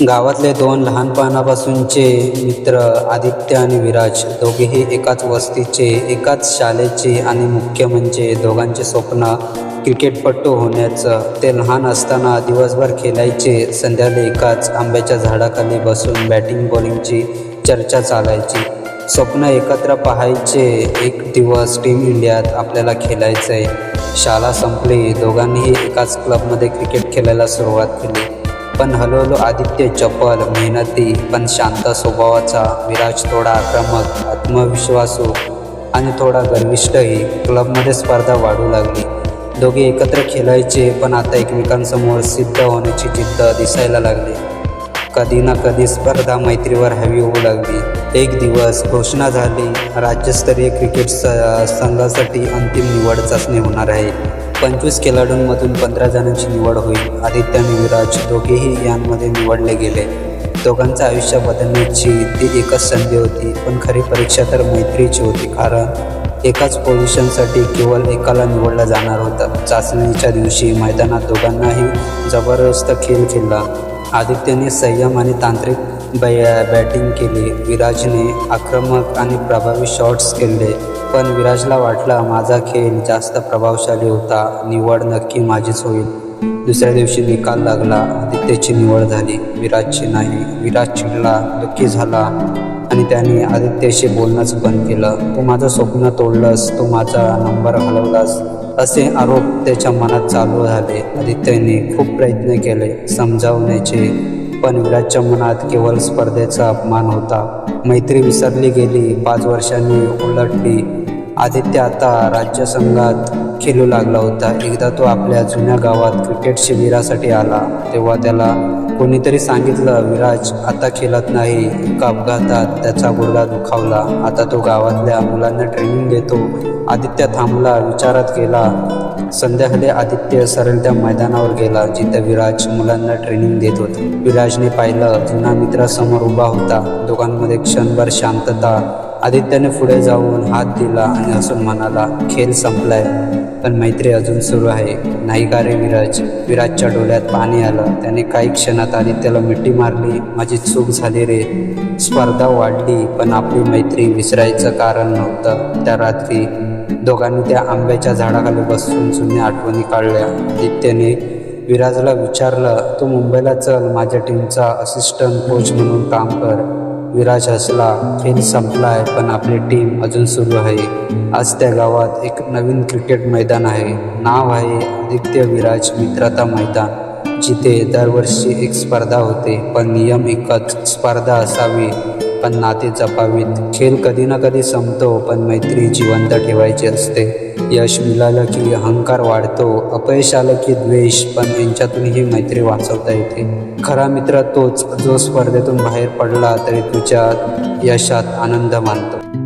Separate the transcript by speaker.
Speaker 1: गावातले दोन लहानपणापासूनचे मित्र आदित्य आणि विराज दोघेही एकाच वस्तीचे एकाच शाळेचे आणि मुख्य म्हणजे दोघांचे स्वप्न क्रिकेटपटू होण्याचं. ते लहान असताना दिवसभर खेळायचे संध्याकाळी एकाच आंब्याच्या झाडाखाली बसून बॅटिंग बॉलिंगची चर्चा चालायची. स्वप्न एकत्र पाहायचे एक दिवस टीम इंडियात आपल्याला खेळायचं आहे शाळा संपली दोघांनीही एकाच क्लबमध्ये क्रिकेट खेळायला सुरुवात केली. पण हळूहळू आदित्य चपल मेहनती पण शांत स्वभावाचा विराज थोडा आक्रमक आत्मविश्वासू आणि थोडा गर्विष्ठही. क्लबमध्ये स्पर्धा वाढू लागली. दोघे एकत्र खेळायचे पण आता एकमेकांसमोर सिद्ध होण्याची जिद्द दिसायला लागली. कधी ना कधी स्पर्धा मैत्रीवर हवी होऊ लागली. एक दिवस घोषणा झाली राज्यस्तरीय क्रिकेट स संघासाठी अंतिम निवड चाचणी होणार आहे. पंचवीस खेळाडूंमधून पंधरा जणांची निवड होईल. आदित्य आणि विराज दोघेही यांमध्ये निवडले गेले. दोघांचं आयुष्य बदलण्याची ती एकच संधी होती पण खरी परीक्षा तर मैत्रीची होती कारण एकाच पोझिशनसाठी केवळ एकाला निवडला जाणार होता. चाचणीच्या दिवशी मैदानात दोघांनाही जबरदस्त खेळ खेळला. आदित्यने संयम आणि तांत्रिक बॅ बॅटिंग केली. विराजने आक्रमक आणि प्रभावी शॉट्स केले पण विराजला वाटला माझा खेळ जास्त प्रभावशाली होता. निवड नक्की माझीच होईल. दुसऱ्या दिवशी निकाल लागला. आदित्यची निवड झाली. विराजची नाही. विराज चिडला. दुःखी झाला. आणि त्याने आदित्यशी बोलणंच बंद केलं. तू माझं स्वप्न तोडलंस. तू माझा नंबर हलवलास. असे आरोप त्याच्या मनात चालू झाले. आदित्यने खूप प्रयत्न केले. समजावण्याचे पण विराजच्या मनात केवळ स्पर्धेचा अपमान होता. मैत्री विसरली गेली पाच वर्षांनी उलटली. आदित्य आता राज्य संघात खेळू लागला होता. एकदा तो आपल्या जुन्या गावात क्रिकेट शिबिरासाठी आला तेव्हा त्याला कोणीतरी सांगितलं विराज आता खेळत नाही एका अपघातात त्याचा गुडघा दुखावला. आता तो गावातल्या मुलांना ट्रेनिंग देतो. आदित्य थांबला विचारात गेला. संध्याकाळी आदित्य सरळ त्या मैदानावर गेला जिथे विराज मुलांना ट्रेनिंग देत होता. विराजने पाहिलं जुना मित्रासमोर उभा होता. दोघांमध्ये क्षणभर शांतता. आदित्यने पुढे जाऊन हात दिला आणि हसून म्हणाला खेळ संपलाय. पण मैत्री अजून सुरू आहे. नाही का रे विराज विराजच्या डोळ्यात पाणी आलं. त्याने काही क्षणात आदित्यला मिठी मारली. माझी चूक झाली रे. स्पर्धा वाढली पण आपली मैत्री विसरायचं कारण नव्हतं. त्या रात्री दोघांनी त्या आंब्याच्या झाडाखाली बसून जुन्या आठवणी काढल्या. आदित्यने विराजला विचारलं तू मुंबईला चल. माझ्या टीमचा असिस्टंट कोच म्हणून काम कर. विराज हसला खेळ संपलाय पण आपली टीम अजून सुरू आहे. आज त्या गावात एक नवीन क्रिकेट मैदान आहे. नाव आहे आदित्य विराज मित्रता मैदान. जिथे दरवर्षी एक स्पर्धा होते पण नियम एकच स्पर्धा असावी पण नाते जपावीत. खेळ कधी ना कधी संपतो पण मैत्री जिवंत ठेवायची असते. यश मिळालं की अहंकार वाढतो अपयश आलं की द्वेष पण यांच्यातूनही मैत्री वाचवता येते. खरा मित्र तोच जो स्पर्धेतून बाहेर पडला तरी तुझ्या यशात आनंद मानतो.